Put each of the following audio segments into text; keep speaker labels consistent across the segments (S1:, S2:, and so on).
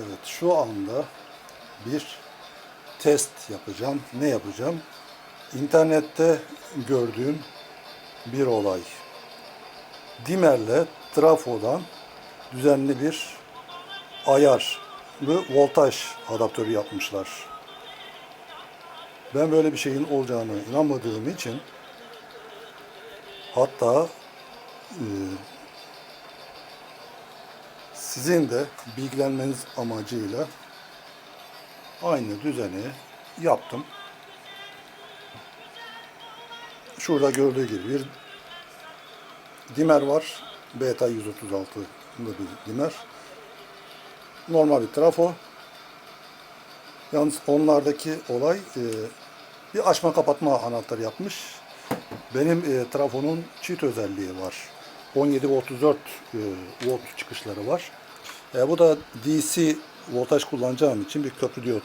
S1: Evet şu anda bir test yapacağım. Ne yapacağım? İnternette gördüğüm bir olay. Dimerle trafodan düzenli bir ayar ve voltaj adaptörü yapmışlar. Ben böyle bir şeyin olacağını inanmadığım için hatta e, sizin de bilgilenmeniz amacıyla aynı düzeni yaptım. Şurada gördüğü gibi bir dimer var. Beta 136 bir dimer. Normal bir trafo. Yalnız onlardaki olay e, bir açma kapatma anahtarı yapmış. Benim e, trafonun çift özelliği var. 17 ve 34 e, volt çıkışları var. E, bu da DC voltaj kullanacağım için bir köprü diyot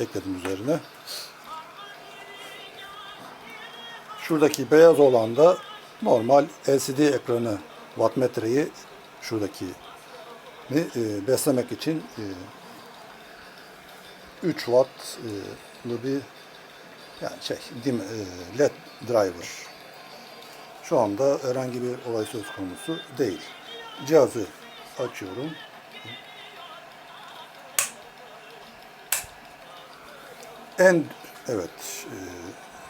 S1: ekledim üzerine. Şuradaki beyaz olan da normal LCD ekranı wattmetreyi şuradaki e, beslemek için e, 3 wattlı bir yani şey dim, e, led driver. Şu anda herhangi bir olay söz konusu değil. Cihazı açıyorum. En evet e,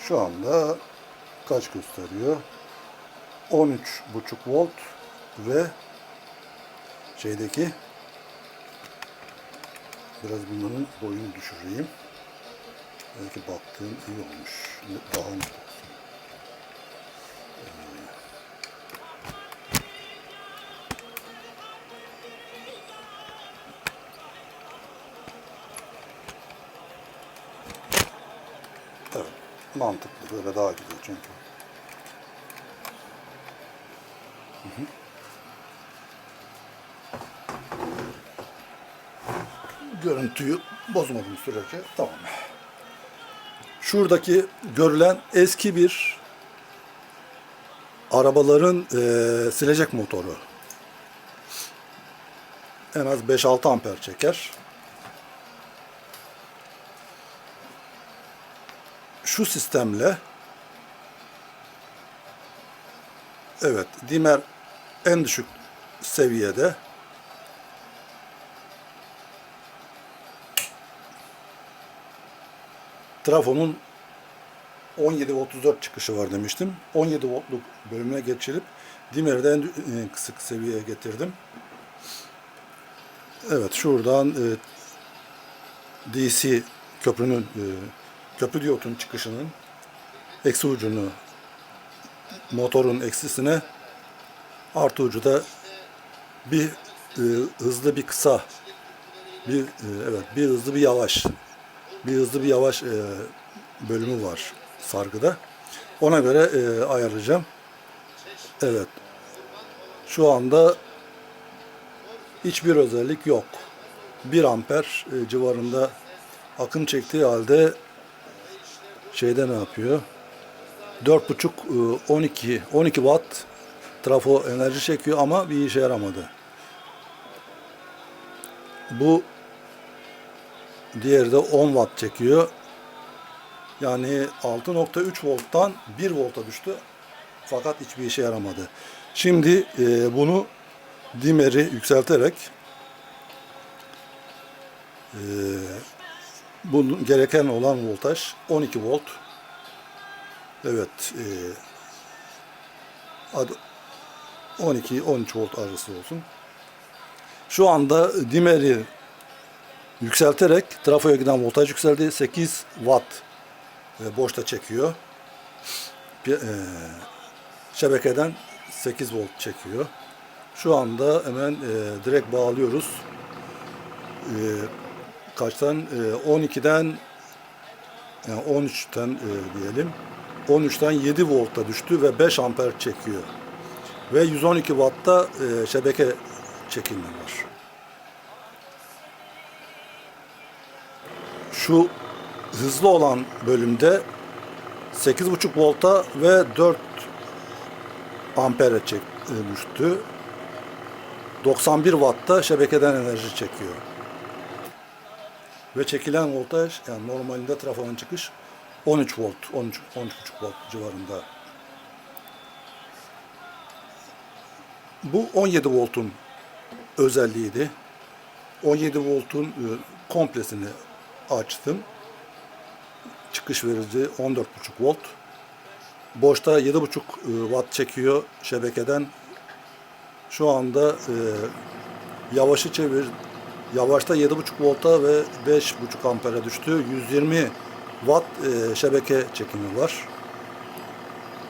S1: şu anda kaç gösteriyor? 13,5 volt ve şeydeki biraz bunların boyunu düşüreyim. Belki baktığım iyi olmuş. Daha net Böyle daha güzel çünkü. Hı hı. Görüntüyü bozmadığım sürece tamam. Şuradaki görülen eski bir arabaların eee, silecek motoru. En az 5-6 amper çeker. Şu sistemle evet dimer en düşük seviyede trafonun 17 ve 34 çıkışı var demiştim. 17 voltluk bölümüne geçirip dimeri de en e, kısık seviyeye getirdim. Evet şuradan e, DC köprünün e, köprü diyotun çıkışının eksi ucunu motorun eksisine artı ucu da bir e, hızlı bir kısa bir e, evet bir hızlı bir yavaş bir hızlı bir yavaş e, bölümü var sargıda. Ona göre e, ayarlayacağım. Evet. Şu anda hiçbir özellik yok. 1 amper e, civarında akım çektiği halde şeyde ne yapıyor? 4.5 e, 12 12 watt trafo enerji çekiyor ama bir işe yaramadı. Bu diğeri de 10 watt çekiyor. Yani 6.3 volttan 1 volta düştü. Fakat hiçbir işe yaramadı. Şimdi e, bunu dimeri yükselterek e, bunun gereken olan voltaj 12 volt. Evet. E, 12-13 volt arası olsun. Şu anda dimeri yükselterek trafoya giden voltaj yükseldi. 8 watt e, boşta çekiyor. E, şebekeden 8 volt çekiyor. Şu anda hemen e, direkt bağlıyoruz. E, kaçtan? E, 12'den yani 13'ten e, diyelim. 13'ten 7 volta düştü ve 5 amper çekiyor. Ve 112 wattta e, şebeke çekilme var. Şu hızlı olan bölümde 8,5 volta ve 4 ampere çek, e, düştü. 91 wattta şebekeden enerji çekiyor. Ve çekilen voltaj yani normalinde trafonun çıkış 13 volt, 13 13,5 volt civarında. Bu 17 voltun özelliğiydi. 17 voltun e, komplesini açtım. Çıkış verici 14,5 volt. Boşta 7,5 e, watt çekiyor şebekeden. Şu anda e, yavaşı çevir yavaşta 7,5 volta ve 5,5 ampere düştü. 120 watt e, şebeke çekimi var.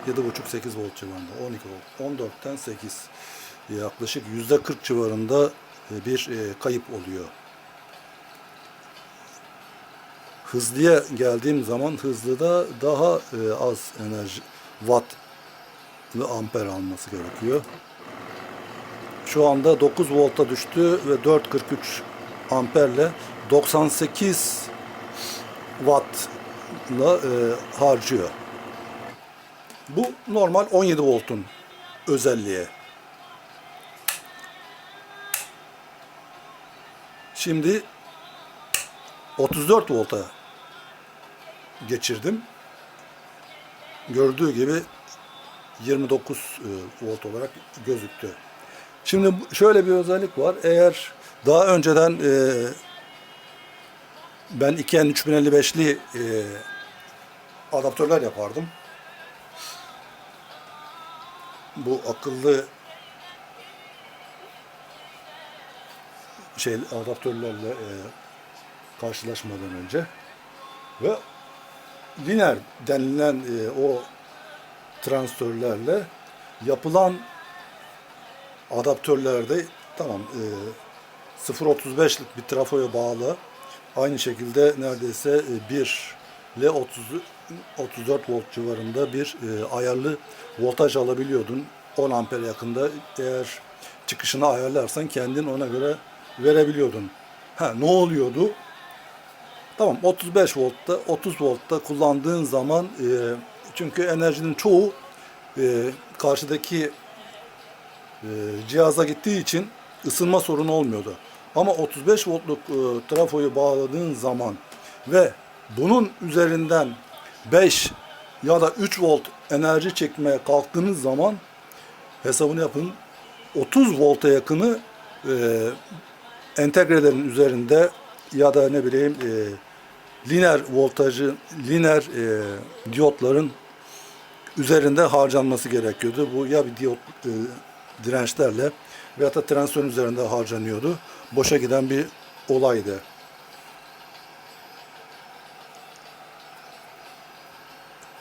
S1: 7,5-8 volt civarında. 12 volt. 14'ten 8. Yaklaşık %40 civarında e, bir e, kayıp oluyor. Hızlıya geldiğim zaman hızlıda daha e, az enerji watt ve amper alması gerekiyor. Şu anda 9 volta düştü ve 4.43 amperle 98 wattla e, harcıyor. Bu normal 17 voltun özelliği. Şimdi 34 volta geçirdim. Gördüğü gibi 29 e, volt olarak gözüktü. Şimdi şöyle bir özellik var. Eğer daha önceden e, ben 2N 3055'li e, adaptörler yapardım. Bu akıllı şey adaptörlerle e, karşılaşmadan önce ve lineer denilen e, o transistörlerle yapılan adaptörlerde tamam e, 0.35'lik bir trafoya bağlı aynı şekilde neredeyse e, 1 ile 30 34 volt civarında bir e, ayarlı voltaj alabiliyordun. 10 amper yakında eğer çıkışını ayarlarsan kendin ona göre verebiliyordun. Ha ne oluyordu? Tamam 35 voltta 30 voltta kullandığın zaman e, çünkü enerjinin çoğu e, karşıdaki e, cihaza gittiği için ısınma sorunu olmuyordu. Ama 35 voltluk e, trafoyu bağladığın zaman ve bunun üzerinden 5 ya da 3 volt enerji çekmeye kalktığınız zaman hesabını yapın 30 volta yakını e, entegrelerin üzerinde ya da ne bileyim e, lineer voltajı, lineer e, diyotların üzerinde harcanması gerekiyordu. Bu ya bir diyot e, dirençlerle veya da transistörün üzerinde harcanıyordu. Boşa giden bir olaydı.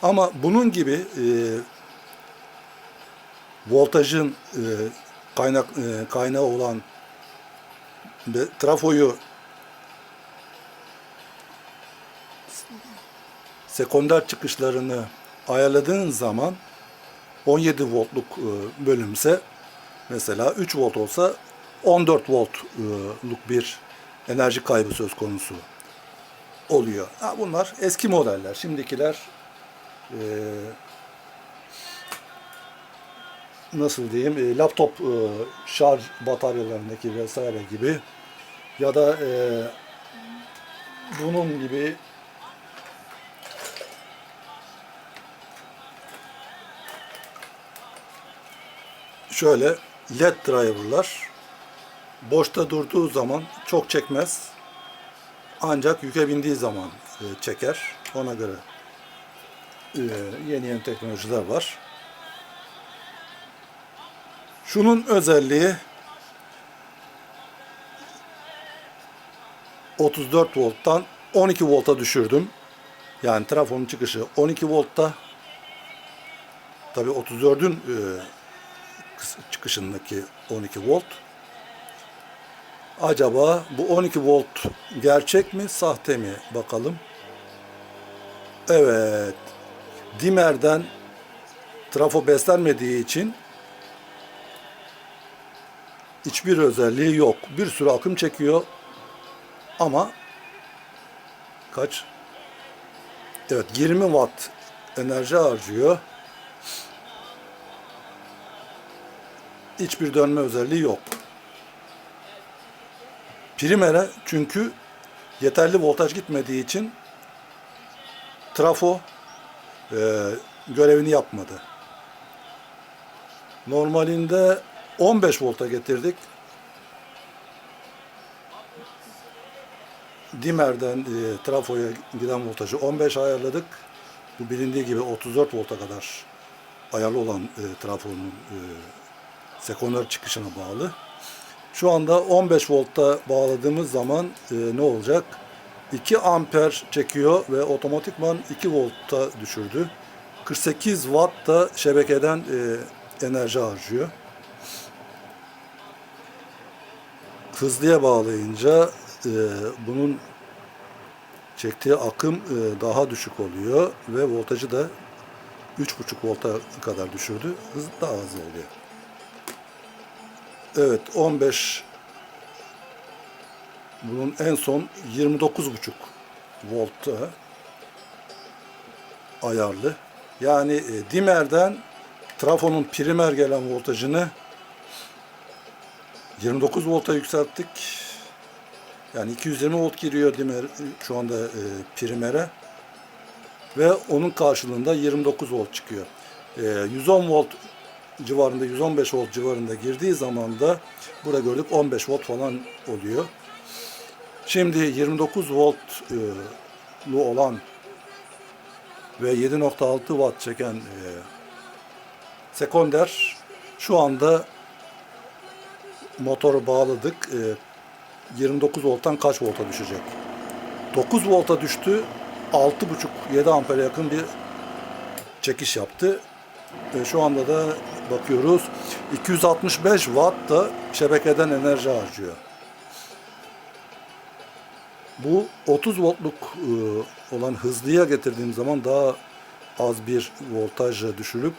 S1: Ama bunun gibi e, voltajın e, kaynak e, kaynağı olan ve trafoyu sekonder çıkışlarını ayarladığın zaman 17 voltluk e, bölümse mesela 3 volt olsa 14 voltluk bir enerji kaybı söz konusu oluyor. Ha, bunlar eski modeller. Şimdikiler e, nasıl diyeyim e, laptop e, şarj bataryalarındaki vesaire gibi ya da e, bunun gibi şöyle led driver'lar boşta durduğu zaman çok çekmez. Ancak yüke bindiği zaman e, çeker. Ona göre e, yeni yeni teknolojiler var. Şunun özelliği 34 volttan 12 volta düşürdüm. Yani trafonun çıkışı 12 voltta. Tabii 34'ün e, kıs- çıkışındaki 12 volt. Acaba bu 12 volt gerçek mi, sahte mi? Bakalım. Evet. Dimer'den trafo beslenmediği için hiçbir özelliği yok. Bir sürü akım çekiyor ama kaç? Evet 20 watt enerji harcıyor. Hiçbir dönme özelliği yok. Primere çünkü yeterli voltaj gitmediği için trafo e, görevini yapmadı. Normalinde 15 volta getirdik. Dimer'den e, trafoya giden voltajı 15 ayarladık. Bu bilindiği gibi 34 volta kadar ayarlı olan e, trafonun e, sekonder çıkışına bağlı. Şu anda 15 voltta bağladığımız zaman e, ne olacak? 2 amper çekiyor ve otomatikman 2 volta düşürdü. 48 watt da şebekeden e, enerji harcıyor. Hızlıya bağlayınca e, bunun çektiği akım e, daha düşük oluyor ve voltajı da 3,5 volta kadar düşürdü. Hız daha az oluyor. Evet 15 bunun en son 29,5 voltta ayarlı. Yani e, dimerden trafonun primer gelen voltajını 29 volta yükselttik. Yani 220 volt giriyor dimer şu anda e, primere ve onun karşılığında 29 volt çıkıyor. E, 110 volt civarında 115 volt civarında girdiği zaman da burada gördük 15 volt falan oluyor. Şimdi 29 voltlu olan ve 7.6 watt çeken e, sekonder şu anda motoru bağladık. E, 29 volttan kaç volta düşecek? 9 volta düştü. 6.5-7 ampere yakın bir çekiş yaptı. E, şu anda da bakıyoruz 265 watt da şebekeden enerji harcıyor. Bu 30 voltluk e, olan hızlıya getirdiğim zaman daha az bir voltajla düşürüp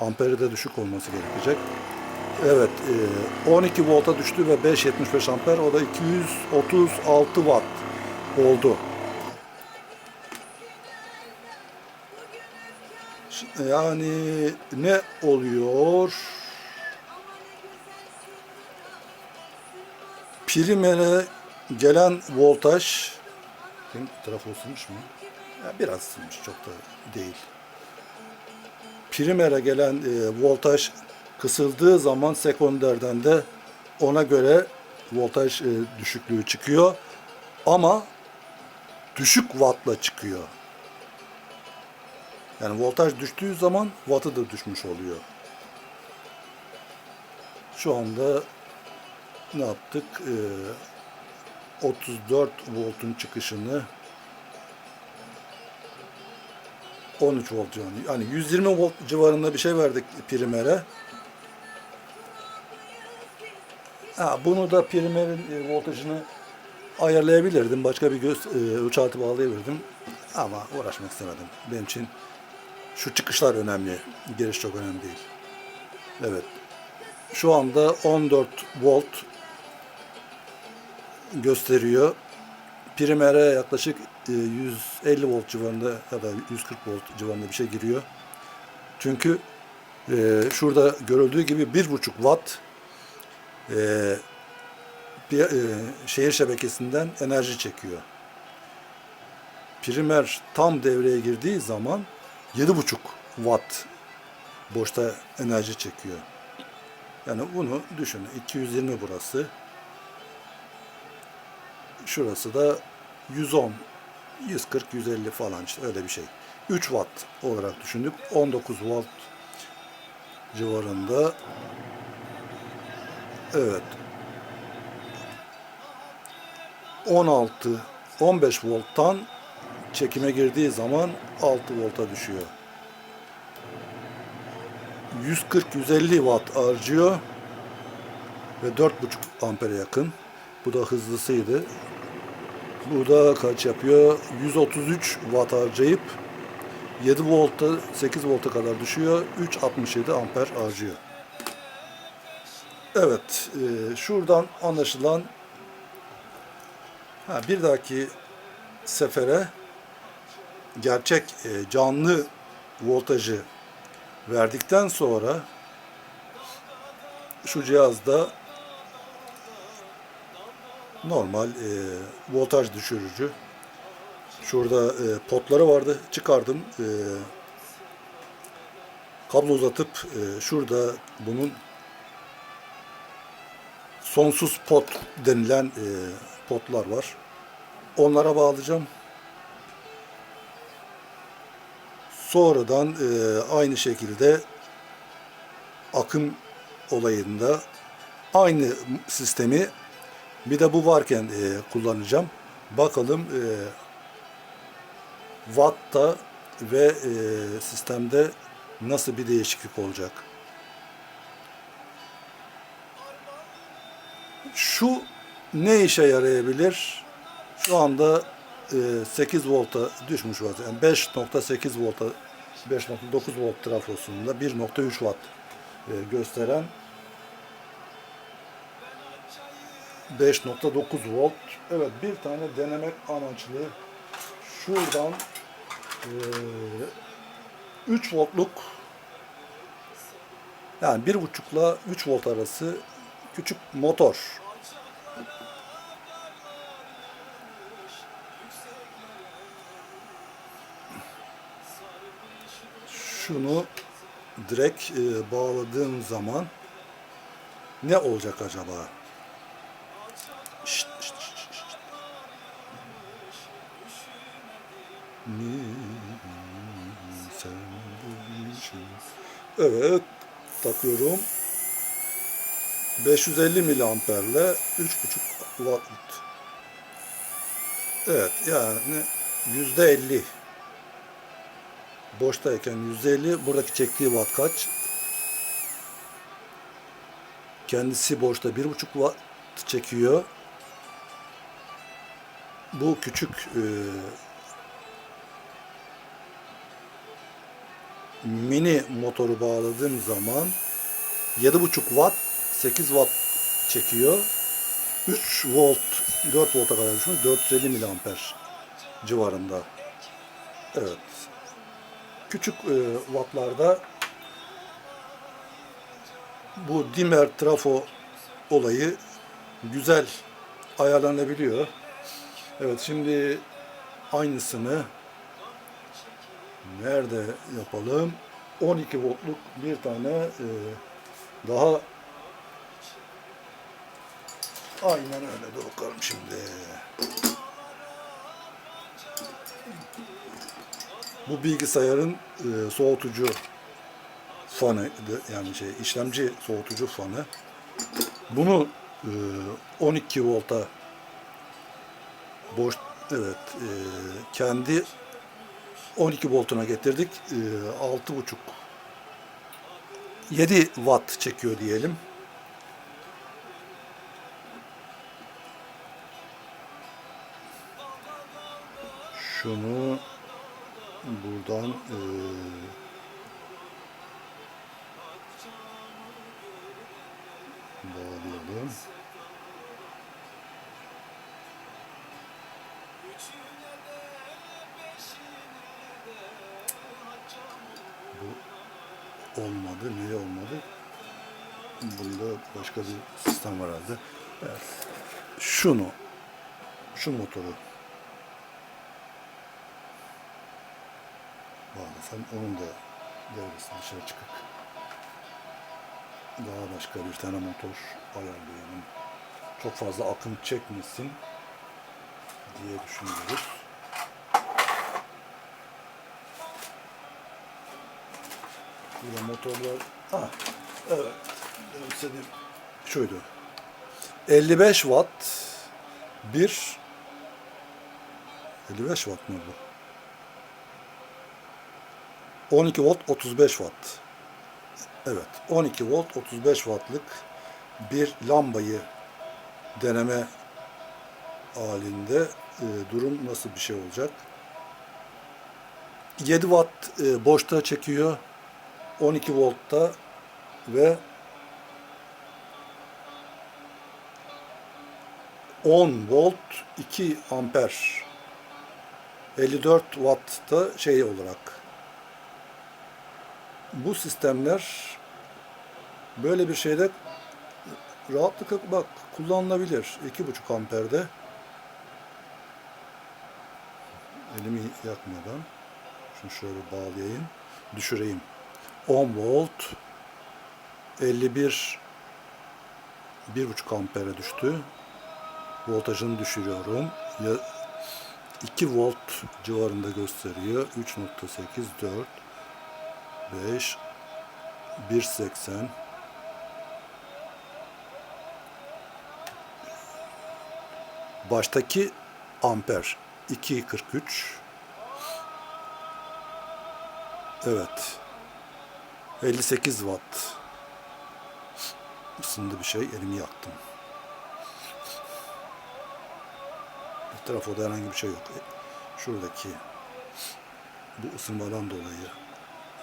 S1: amperi de düşük olması gerekecek. Evet, e, 12 volta düştü ve 5.75 amper. O da 236 watt oldu. Yani ne oluyor? Primere gelen voltaj Benim trafo ısınmış mı? Ya biraz ısınmış, çok da değil. Primere gelen e, voltaj kısıldığı zaman sekonderden de ona göre voltaj e, düşüklüğü çıkıyor. Ama düşük wattla çıkıyor. Yani voltaj düştüğü zaman wattı da düşmüş oluyor. Şu anda ne yaptık? Ee, 34 voltun çıkışını 13 volt civarında. Yani 120 volt civarında bir şey verdik primere. Ha, bunu da primerin e, voltajını ayarlayabilirdim. Başka bir göz e, ölçü bağlayabilirdim. Ama uğraşmak istemedim. Benim için şu çıkışlar önemli. Giriş çok önemli değil. Evet. Şu anda 14 volt gösteriyor. Primere yaklaşık e, 150 volt civarında ya da 140 volt civarında bir şey giriyor. Çünkü e, şurada görüldüğü gibi 1,5 watt e, e, şehir şebekesinden enerji çekiyor. Primer tam devreye girdiği zaman 7,5 watt boşta enerji çekiyor. Yani bunu düşünün. 220 burası. Şurası da 110, 140, 150 falan işte öyle bir şey. 3 watt olarak düşündük. 19 volt civarında. Evet. 16, 15 volttan çekime girdiği zaman 6 volta düşüyor. 140-150 watt harcıyor ve 4,5 ampere yakın. Bu da hızlısıydı. Bu da kaç yapıyor? 133 watt harcayıp 7 volta 8 volta kadar düşüyor. 3.67 amper harcıyor. Evet, e, şuradan anlaşılan ha, bir dahaki sefere gerçek e, canlı voltajı verdikten sonra şu cihazda normal e, voltaj düşürücü. Şurada e, potları vardı. Çıkardım. E, kablo uzatıp e, şurada bunun sonsuz pot denilen e, potlar var. Onlara bağlayacağım. Sonradan e, aynı şekilde akım olayında aynı sistemi bir de bu varken e, kullanacağım. Bakalım e, Watt'ta ve e, sistemde nasıl bir değişiklik olacak. Şu ne işe yarayabilir? Şu anda e, 8 volta düşmüş vaziyette. Yani 5.8 volta 5.9 volt trafosunda 1.3 watt e, gösteren 5.9 volt. Evet bir tane denemek amaçlı şuradan e, 3 voltluk yani 1.5 ile 3 volt arası küçük motor. Şunu direkt e, bağladığım zaman ne olacak acaba? Şşt, şşt, şşt, şşt. Evet takıyorum. 550 miliamperle 3.5 watt. Evet yani yüzde 50 boştayken yüzde 50 buradaki çektiği watt kaç? Kendisi boşta 1.5 watt çekiyor. Bu küçük e, mini motoru bağladığım zaman 7.5 watt 8 watt çekiyor. 3 volt 4 volta kadar düşün. 450 miliamper civarında. Evet. Küçük e, wattlarda bu dimmer trafo olayı güzel ayarlanabiliyor. Evet şimdi aynısını nerede yapalım? 12 voltluk bir tane e, daha aynen öyle de bakalım şimdi. Bu bilgisayarın e, soğutucu fanı yani şey işlemci soğutucu fanı. Bunu e, 12 volta boş evet e, kendi 12 voltuna getirdik. E, 6,5 7 watt çekiyor diyelim. Şunu buradan e, bağlayalım. Bu olmadı. Niye olmadı? Bunda başka bir sistem var herhalde. Evet. Şunu, şu motoru bağlasam onun da devresi dışarı çıkıp daha başka bir tane motor ayarlayalım. Çok fazla akım çekmesin diye düşünüyoruz. Burada motorlar... Ha, evet. Benim istediğim şuydu. 55 watt bir 55 watt mı bu? 12 volt 35 watt. Evet 12 volt 35 wattlık bir lambayı deneme halinde e, durum nasıl bir şey olacak? 7 watt e, boşta çekiyor 12 voltta ve 10 volt 2 amper 54 watt'ta şey olarak bu sistemler böyle bir şeyde rahatlıkla bak kullanılabilir. 2,5 amperde. Elimi yakmadan. Şunu şöyle bağlayayım. Düşüreyim. 10 volt 51 1,5 ampere düştü. Voltajını düşürüyorum. Ya 2 volt civarında gösteriyor. 3.8 4 5 1.80 Baştaki amper 2.43 Evet. 58 watt. Isındı bir şey elimi yaktım. Bir trafoda herhangi bir şey yok. E, şuradaki bu ısınmadan dolayı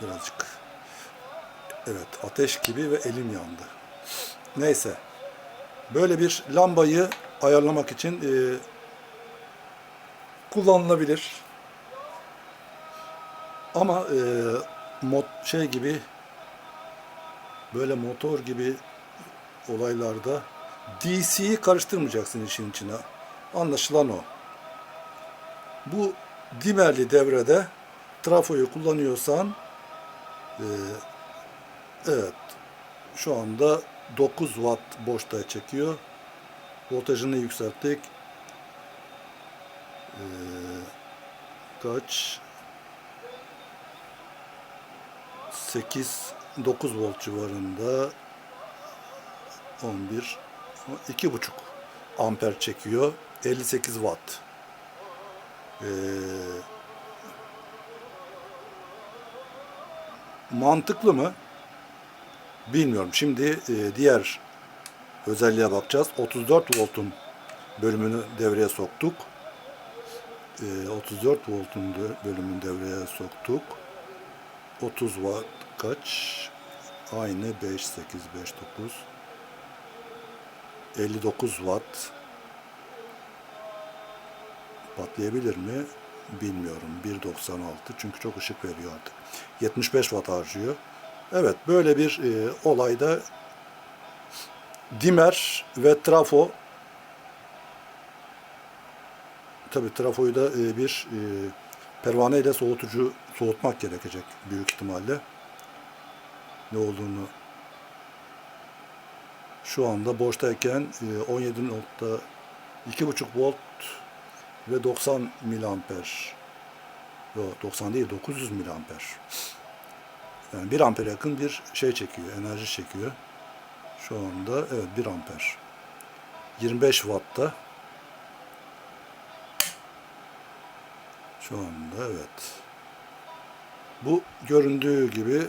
S1: birazcık evet ateş gibi ve elim yandı neyse böyle bir lambayı ayarlamak için e, kullanılabilir ama e, mod şey gibi böyle motor gibi olaylarda DC'yi karıştırmayacaksın işin içine. Anlaşılan o. Bu dimerli devrede trafoyu kullanıyorsan e, evet şu anda 9 watt boşta çekiyor. Voltajını yükselttik. E, kaç? 8 9 volt civarında 11 2,5 amper çekiyor. 58 watt. Ee, mantıklı mı? Bilmiyorum. Şimdi e, diğer özelliğe bakacağız. 34 voltun bölümünü devreye soktuk. E, 34 voltun bölümünü devreye soktuk. 30 watt kaç? Aynı 5, 8, 5, 9. 59 watt. Patlayabilir mi? Bilmiyorum. 1.96 çünkü çok ışık veriyor artık. 75 watt harcıyor. Evet böyle bir e, olayda dimer ve trafo tabi trafoyu da e, bir e, pervane ile soğutucu soğutmak gerekecek büyük ihtimalle. Ne olduğunu şu anda boştayken e, 17.2,5 volt ve 90 miliamper Yok 90 değil 900 miliamper. Yani 1 ampere yakın bir şey çekiyor, enerji çekiyor. Şu anda evet 1 amper. 25 wattta. Şu anda evet. Bu göründüğü gibi